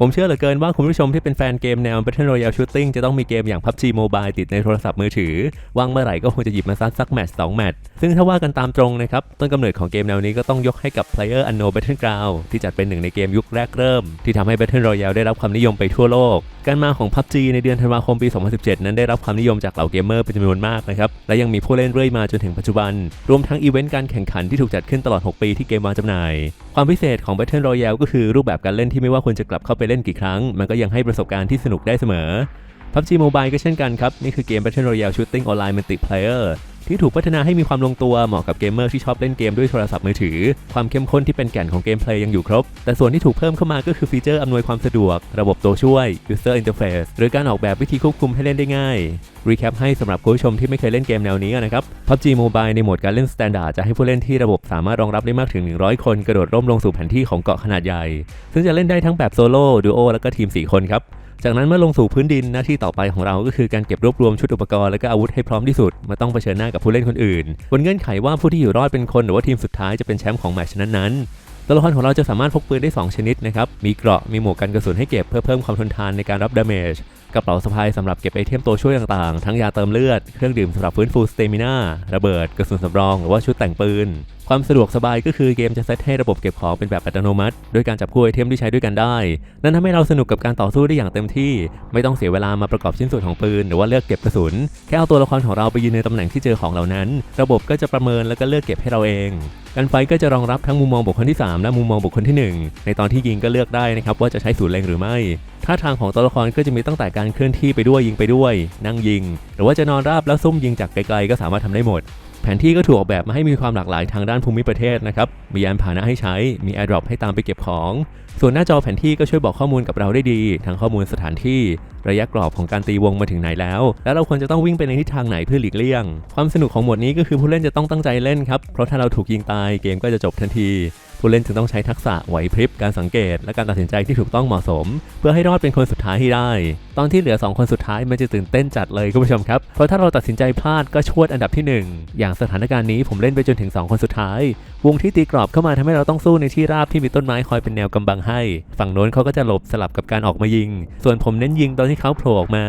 ผมเชื่อเหลือเกินว่าคุณผู้ชมที่เป็นแฟนเกมแนว Battle Royale Shooting จะต้องมีเกมอย่าง PUBG Mobile ติดในโทรศัพท์มือถือ ว่างเมื่อไหร่ก็คงจะหยิบมาซัดสักแมตช์สองแมตช์ซึ่งถ้าว่ากันตามตรงนะครับ ต้นกำเนิดของเกมแนวนี้ก็ต้องยกให้กับ Player Unknown Battleground ที่จัดเป็นหนึ่งในเกมยุคแรกเริ่ม ที่ทำให้ Battle Royale ได้รับความนิยมไปทั่วโลก การมาของ PUBG ในเดือนธันวาคมปี 2017 นั้นได้รับความนิยมจากเหล่าเกมเมอร์เป็นจำนวนมากนะครับ และยังมีผู้เล่นเรื่อยมาจนถึงปัจจุบัน รวมทั้งอีเวนต์การแข่งขันที่ถูกจัดขึ้นตลอด 6 ปีที่เกมวางจำหน่าย ความพิเศษของ Battle Royale ก็คือรูปแบบการเล่นที่ไม่ว่าคุณจะกลับเข้าไปเล่นกี่ครั้ง มันก็ยังให้ประสบการณ์ที่สนุกได้เสมอ PUBG Mobile ก็เช่นกันครับ นี่คือเกม Battle Royale Shooting Online Multiplayer ที่ถูกพัฒนาให้มีความลงตัวเหมาะกับเกมเมอร์ที่ชอบเล่นเกมด้วยโทรศัพท์มือถือ ความเข้มข้นที่เป็นแก่นของเกมเพลย์ยังอยู่ครบ แต่ส่วนที่ถูกเพิ่มเข้ามาก็คือฟีเจอร์อำนวยความสะดวก ระบบตัวช่วย User Interface หรือการออกแบบวิธีควบคุมให้เล่นได้ง่ายรีแคปให้สำหรับผู้ชมที่ไม่เคยเล่นเกมแนวนี้นะครับ PUBG Mobile ในโหมดการเล่น Standard จะให้ผู้เล่นที่ระบบสามารถรองรับได้มากถึง 100 คน กระโดดร่มลงสู่แผนที่ของเกาะขนาดใหญ่ ซึ่งจะเล่นได้ทั้งแบบโซโล่ดูโอแล้วก็ทีม 4 คนครับ จากนั้นเมื่อลงสู่พื้นดินหน้าที่ต่อไปของเราก็คือการเก็บรวบรวมชุดอุปกรณ์และก็อาวุธให้พร้อมที่สุดมาต้องเผชิญหน้ากับผู้เล่นคนอื่น บนเงื่อนไขว่าผู้ที่อยู่รอดเป็นคนหรือว่าทีมสุดท้ายจะเป็นแชมป์ของแมตช์นั้นๆตัวละครของเราจะสามารถพกปืนได้ 2 ชนิดนะครับมีเกราะมีหมวกกันกระสุนให้เก็บเพื่อเพิ่มความทนทานในการรับดาเมจ กระเป๋าสะพายสำหรับเก็บไอเทมตัวช่วยต่างๆ ทั้งยาเติมเลือด เครื่องดื่มสำหรับฟื้นฟูสเตมินาระเบิด กระสุนสำรอง หรือว่าชุดแต่งปืน ความสะดวกสบายก็คือเกมจะเซตให้ระบบเก็บของเป็นแบบอัตโนมัติ โดยการจับคู่ไอเทมที่ใช้ด้วยกันได้ นั่นทำให้เราสนุกกับการต่อสู้ได้อย่างเต็มที่ ไม่ต้องเสียเวลามาประกอบชิ้นส่วนของปืน หรือว่าเลือกเก็บกระสุน แค่เอาตัวละครของเราไปยืนในตำแหน่งที่เจอของเหล่านั้น ระบบก็จะประเมินแล้วก็เลือกเก็บให้เราเองการไฟก็จะรองรับทั้งมุมมองบุคคลที่ 3 และมุมมองบุคคลที่ 1 ในตอนที่ยิงก็เลือกได้นะครับว่าจะใช้ศูนย์เล็งหรือไม่ ท่าทางของตัวละครก็จะมีตั้งแต่การเคลื่อนที่ไปด้วยยิงไปด้วย นั่งยิง หรือว่าจะนอนราบแล้วซุ่มยิงจากไกลๆก็สามารถทำได้หมด แผนที่ก็ถูกออกแบบมาให้มีความหลากหลายทางด้านภูมิประเทศนะครับมียานพาหนะให้ใช้มี AirDrop ให้ตามไปเก็บของ ส่วนหน้าจอแผนที่ก็ช่วยบอกข้อมูลกับเราได้ดี ทั้งข้อมูลสถานที่ระยะกรอบของการตีวงมาถึงไหนแล้ว และเราควรจะต้องวิ่งไปในทิศทางไหนเพื่อหลีกเลี่ยง ความสนุกของหมดนี้ก็คือผู้เล่นจะต้องตั้งใจเล่นครับเพราะถ้าเราถูกยิงตายเกมก็จะจบทันที ผู้เล่นจึงต้องใช้ทักษะไหวพริบการสังเกต และการตัดสินใจที่ถูกต้องเหมาะสม เพื่อให้รอดเป็นคนสุดท้ายให้ได้ ตอนที่เหลือ 2 คนสุดท้ายมันจะตื่นเต้นจัดเลยคุณผู้ชมครับ เพราะถ้าเราตัดสินใจพลาดก็ชวดอันดับที่ 1 อย่างสถานการณ์นี้ผมเล่นไปจนถึง 2 คนสุดท้าย วงที่ตีกรอบเข้ามาทำให้เราต้องสู้ในที่ราบที่มีต้นไม้คอยเป็นแนวกำบังให้ ฝั่งโน้นเขาก็จะหลบสลับกับการออกมายิง ส่วนผมเน้นยิงตอนที่เขาโผล่ออกมา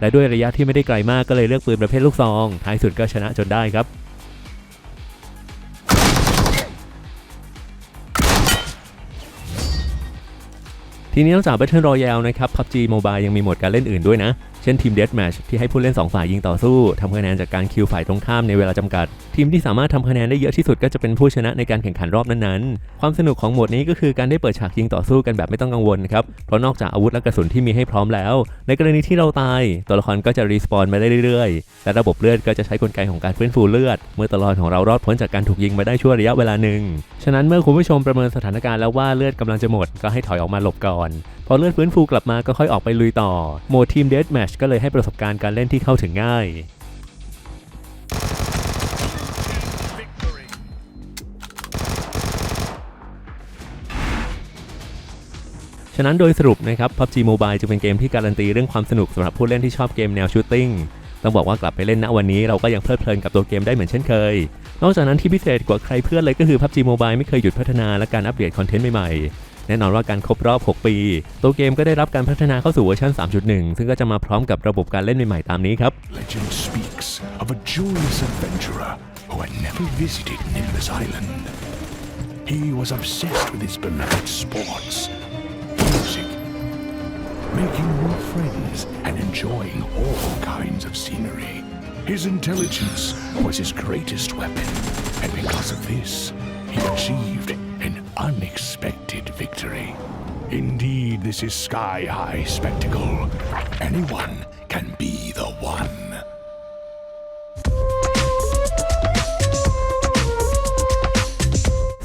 และด้วยระยะที่ไม่ได้ไกลมากก็เลยเลือกปืนประเภทลูกซอง ท้ายสุดก็ชนะจนได้ครับ ทีนี้นอกจาก Battle Royale นะครับ PUBG Mobile ยังมีโหมดการเล่นอื่นด้วยนะ เช่นทีม Deathmatch ที่ให้ผู้เล่น 2 ฝ่ายยิงต่อสู้ทำคะแนนจากการคิวฝ่ายตรงข้ามในเวลาจำกัด ทีมที่สามารถทำคะแนนได้เยอะที่สุดก็จะเป็นผู้ชนะในการแข่งขันรอบนั้นๆ ความสนุกของโหมดนี้ก็คือการได้เปิดฉากยิงต่อสู้กันแบบไม่ต้องกังวลครับเพราะนอกจากอาวุธและกระสุนที่มีให้พร้อมแล้ว ในกรณีที่เราตาย ตัวละครก็จะรีสปอนมาได้เรื่อยๆ และระบบเลือดก็จะใช้กลไกของการฟื้นฟูเลือด เมื่อตัวละครของเรารอดพ้นจากการถูกยิงมาได้ชั่วระยะเวลาหนึ่งฉะนั้นเมื่อคุณผู้ชมประเมินสถานการณ์แล้วว่าเลือดกำลังจะหมดก็ให้ถอยออกมาหลบก่อนพอเลือดฟื้นฟูกลับมาก็ค่อยออกไปลุยต่อโหมดทีมเด a แมชก็เลยให้ประสบการณ์การเล่นที่เข้าถึงง่ายฉะนั้นโดยสรุปนะครับ PUBG Mobile จะเป็นเกมที่การันตีเรื่องความสนุกสำหรับผู้เล่นที่ชอบเกมแนวชูตติ้งต้องบอกว่ากลับไปเล่นณวันนี้เราก็ยังเพลิดเพลินกับตัวเกมได้เหมือนเช่นเคย นอกจากนั้นที่พิเศษกว่าใครเพื่อนเลยก็คือ PUBG Mobile ไม่เคยหยุดพัฒนาและการอัปเดตคอนเทนต์ใหม่ๆ แน่นอนว่าการครบรอบ 6 ปี ตัวเกมก็ได้รับการพัฒนาเข้าสู่เวอร์ชัน3.1 ซึ่งก็จะมาพร้อมกับระบบการเล่นใหม่ๆตามนี้ครับ Legend speaks of a joyous adventurer who had never visited Nimbus Island. He was obsessed with his beloved sports, music, making new friends, and enjoying all kinds of scenery. His intelligence was his greatest weapon, and because of this, he achieved unexpected victory. Indeed, this is sky high spectacle. Anyone can be the one.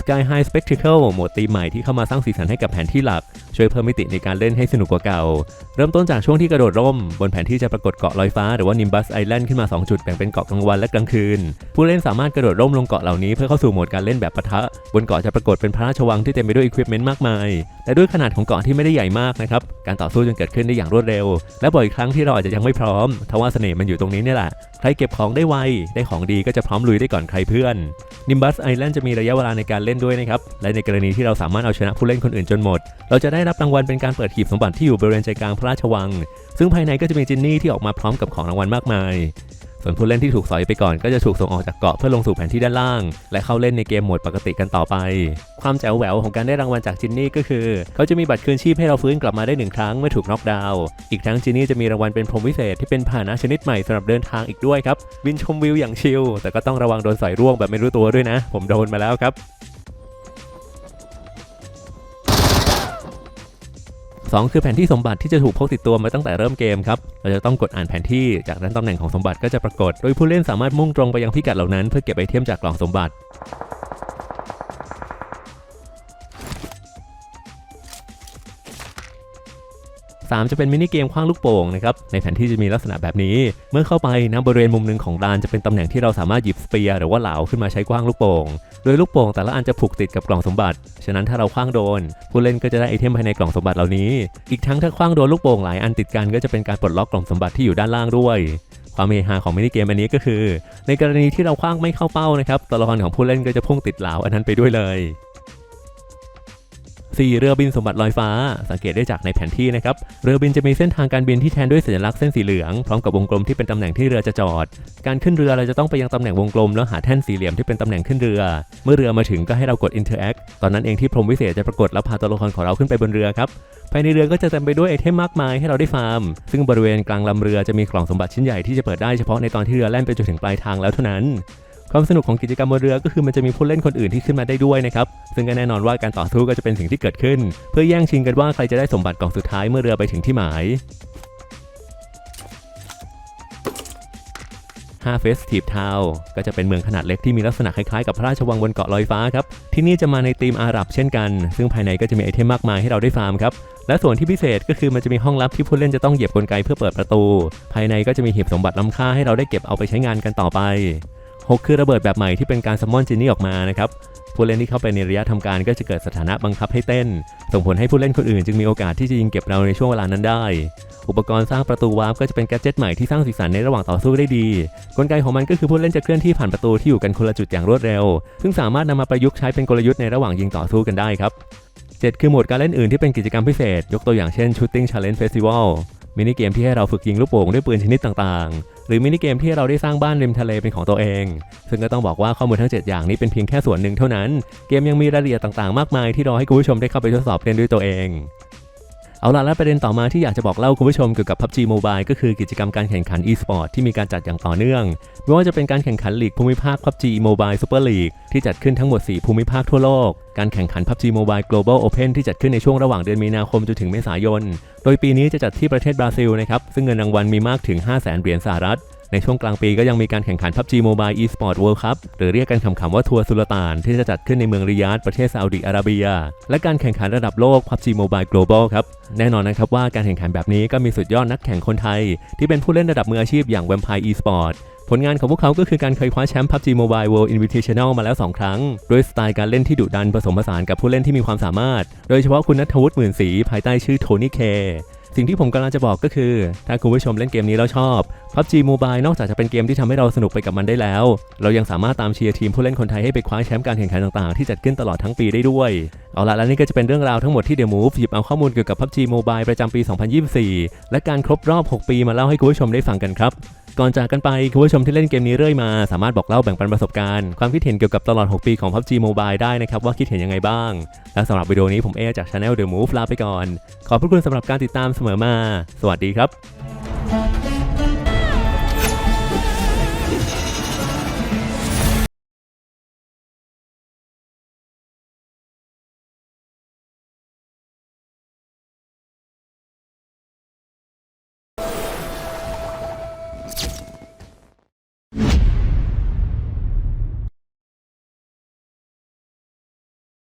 Sky High Spectacle โหมดตีใหม่ที่เข้ามาสร้างสีสันให้กับแผนที่หลัก ช่วยเพิ่มมิติในการเล่นให้สนุกกว่าเก่า เริ่มต้นจากช่วงที่กระโดดร่ม บนแผนที่จะปรากฏเกาะลอยฟ้าหรือว่า Nimbus Island ขึ้นมา 2 จุดแบ่งเป็นเกาะกลางวันและกลางคืน ผู้เล่นสามารถกระโดดร่มลงเกาะเหล่านี้เพื่อเข้าสู่โหมดการเล่นแบบปะทะ บนเกาะจะปรากฏเป็นพระราชวังที่เต็มไปด้วยอุปกรณ์มากมาย แต่ด้วยขนาดของเกาะที่ไม่ได้ใหญ่มากนะครับ การต่อสู้จึงเกิดขึ้นได้อย่างรวดเร็ว และบ่อยครั้งที่เราอาจจะยังไม่พร้อมทว่าเสน่ห์มันอยู่ตรงนี้เนี่ยแหละ ใครเก็บของได้ไว ได้ของดีก็จะพร้อมลุยได้ก่อนใครเพื่อน Nimbus Island จะมีระยะเวลาในการเล่นด้วยนะครับ และในกรณีที่เราสามารถเอาชนะผู้เล่นคนอื่นจนหมด เราจะได้รับรางวัลเป็นการเปิดหีบสมบัติที่อยู่บริเวณใจกลางพระราชวัง ซึ่งภายในก็จะมีจินนี่ที่ออกมาพร้อมกับของรางวัลมากมาย ส่วนผู้เล่นที่ถูกสอยไปก่อนก็จะถูกส่งออกจากเกาะเพื่อลงสู่แผนที่ด้านล่าง และเข้าเล่นในเกมโหมดปกติกันต่อไป ความแจ๋วแหววของการได้รางวัลจากจินนี่ก็คือ เขาจะมีบัตรคืนชีพให้เราฟื้นกลับมาได้หนึ่งครั้งเมื่อถูกน็อกดาวน์ อีกทั้งจินนี่จะมีรางวัลเป็นพรมวิเศษที่เป็นพาหนะชนิดใหม่สำหรับเดินทางอีกด้วยครับบินชมวิวอย่างชิลแต่ก็ต้องระวังโดนสอยร่วงแบบไม่รู้ตัวด้วยนะ ผมโดนมาแล้วครับ สองคือแผนที่สมบัติที่จะถูกพกติดตัวมาตั้งแต่เริ่มเกมครับ เราจะต้องกดอ่านแผนที่ จากนั้นตำแหน่งของสมบัติก็จะปรากฏ โดยผู้เล่นสามารถมุ่งตรงไปยังพิกัดเหล่านั้นเพื่อเก็บไอเทมจากกล่องสมบัติ 3 จะเป็นมินิเกมคว้างลูกโป่งนะครับ ในแผนที่จะมีลักษณะแบบนี้ เมื่อเข้าไปนะบริเวณมุมหนึ่งของลานจะเป็นตำแหน่งที่เราสามารถหยิบสเปียร์หรือว่าเหลาขึ้นมาใช้คว้างลูกโป่ง โดยลูกโป่งแต่ละอันจะผูกติดกับกล่องสมบัติ ฉะนั้นถ้าเราคว้างโดน ผู้เล่นก็จะได้ไอเทมภายในกล่องสมบัติเหล่านี้ อีกทั้งถ้าคว้างโดนลูกโป่งหลายอันติดกันก็จะเป็นการปลดล็อกกล่องสมบัติที่อยู่ด้านล่างด้วยความเฮฮาของมินิเกมอันนี้ก็คือ ในกรณีที่เราคว้างไม่เข้าเป้านะครับตัวละครของผู้เล่นก็จะพุ่งติดเหลาอันนั้นไปด้วยเลย 4 เรือบินสมบัติลอยฟ้า สังเกตได้จากในแผนที่นะครับ เรือบินจะมีเส้นทางการบินที่แทนด้วยสัญลักษณ์เส้นสีเหลือง พร้อมกับวงกลมที่เป็นตำแหน่งที่เรือจะจอด การขึ้นเรือเราจะต้องไปยังตำแหน่งวงกลม แล้วหาแท่นสี่เหลี่ยมที่เป็นตำแหน่งขึ้นเรือ เมื่อเรือมาถึงก็ให้เรากด interact ตอนนั้นเองที่พรหมวิเศษจะปรากฏแล้วพาตัวละครของเราขึ้นไปบนเรือครับภายในเรือก็จะเต็มไปด้วยไอเทมมากมายให้เราได้ฟาร์ม ซึ่งบริเวณกลางลำเรือจะมีกล่องสมบัติชิ้นใหญ่ที่จะเปิดได้เฉพาะในตอนที่เรือแล่นไปจนถึงปลายทางแล้วเท่านั้น ความสนุกของกิจกรรมบนเรือก็คือมันจะมีผู้เล่นคนอื่นที่ขึ้นมาได้ด้วยนะครับ ซึ่งก็แน่นอนว่าการต่อสู้ก็จะเป็นสิ่งที่เกิดขึ้น เพื่อแย่งชิงกันว่าใครจะได้สมบัติกล่องสุดท้ายเมื่อเรือไปถึงที่หมาย5 Festive Town ก็จะเป็นเมืองขนาดเล็กที่มีลักษณะคล้ายๆกับพระราชวังบนเกาะลอยฟ้าครับ ที่นี่จะมาในธีมอาหรับเช่นกัน ซึ่งภายในก็จะมีไอเทมมากมายให้เราได้ฟาร์มครับ และส่วนที่พิเศษก็คือมันจะมีห้องลับที่ผู้เล่นจะต้องเหยียบกลไกเพื่อเปิดประตู ภายในก็จะมีหีบสมบัติล้ำค่าให้เราได้เก็บเอาไปใช้งานกันต่อไป 6 คือระเบิดแบบใหม่ที่เป็นการซัมมอนจินนี่ออกมานะครับผู้เล่นที่เข้าไปในระยะทำการก็จะเกิดสถานะบังคับให้เต้น ส่งผลให้ผู้เล่นคนอื่นจึงมีโอกาสที่จะยิงเก็บเราในช่วงเวลานั้นได้ อุปกรณ์สร้างประตูวาร์ปก็จะเป็นแกจิตใหม่ที่สร้างสีสันในระหว่างต่อสู้ได้ดี กลไกของมันก็คือผู้เล่นจะเคลื่อนที่ผ่านประตูที่อยู่กันคนละจุดอย่างรวดเร็ว ซึ่งสามารถนำมาประยุกต์ใช้เป็นกลยุทธ์ในระหว่างยิงต่อสู้กันได้ครับ 7 คือโหมดการเล่นอื่นที่เป็นกิจกรรมพิเศษ ยกตัวอย่างเช่น Shooting Challenge Festival มินิเกมที่ให้เราฝึกยิงลูกโป่งด้วยปืนชนิดต่างๆ หรือมินิเกมที่เราได้สร้างบ้านริมทะเลเป็นของตัวเอง ซึ่งก็ต้องบอกว่าข้อมูลทั้ง 7 อย่างนี้เป็นเพียงแค่ส่วนหนึ่งเท่านั้น เกมยังมีรายละเอียดต่างๆ มากมายที่รอให้คุณผู้ชมได้เข้าไปทดสอบเล่นด้วยตัวเอง เอาล่ะและประเด็นต่อมาที่อยากจะบอกเล่าคุณผู้ชมเกี่ยวกับ PUBG Mobile ก็คือกิจกรรมการแข่งขัน e-sport ที่มีการจัดอย่างต่อเนื่อง ไม่ว่าจะเป็นการแข่งขันลีกภูมิภาค PUBG Mobile Super League ที่จัดขึ้นทั้งหมด 4 ภูมิภาคทั่วโลก การแข่งขัน PUBG Mobile Global Open ที่จัดขึ้นในช่วงระหว่างเดือนมีนาคมจนถึงเมษายน โดยปีนี้จะจัดที่ประเทศบราซิลนะครับซึ่งเงินรางวัลมีมากถึง 5 0 0 0 0 0เหรียญสหรัฐ ในช่วงกลางปีก็ยังมีการแข่งขัน PUBG Mobile eSport World Cup หรือเรียกกันคำๆว่าทัวร์สุลต่านที่จะจัดขึ้นในเมืองริยาดประเทศซาอุดิอาระเบีย และการแข่งขันระดับโลก PUBG Mobile Global ครับ แน่นอนนะครับว่าการแข่งขันแบบนี้ก็มีสุดยอดนักแข่งคนไทย ที่เป็นผู้เล่นระดับมืออาชีพอย่าง Vampire eSport ผลงานของพวกเขาก็คือการเคยคว้าแชมป์ PUBG Mobile World Invitational มาแล้ว 2 ครั้ง ด้วยสไตล์การเล่นที่ดุดันผสมผสานกับผู้เล่นที่มีความสามารถ โดยเฉพาะคุณนัทวุฒิหมื่นศรีภายใต้ชื่อโทนี่เค สิ่งที่ผมกำลังจะบอกก็คือ ถ้าคุณผู้ชมเล่นเกมนี้แล้วชอบ PUBG Mobile นอกจากจะเป็นเกมที่ทำให้เราสนุกไปกับมันได้แล้ว เรายังสามารถตามเชียร์ทีมผู้เล่นคนไทยให้ไปคว้าแชมป์การแข่งขันต่างๆ ที่จัดขึ้นตลอดทั้งปีได้ด้วย เอาละและนี่ก็จะเป็นเรื่องราวทั้งหมดที่ The Move หยิบเอาข้อมูลเกี่ยวกับ PUBG Mobile ประจำปี 2024 และการครบรอบ 6 ปีมาเล่าให้คุณผู้ชมได้ฟังกันครับ ก่อนจากกันไปคุณผู้ชมที่เล่นเกมนี้เรื่อยมาสามารถบอกเล่าแบ่งปันประสบการณ์ ความคิดเห็นเกี่ยวกับตลอด 6 ปีของ PUBG Mobile ได้นะครับ ว่าคิดเห็นยังไงบ้าง และสำหรับวิดีโอนี้ผมเอจาก Channel The Move ลาไปก่อน ขอบพระคุณสำหรับการติดตามเสมอมา สวัสดีครับ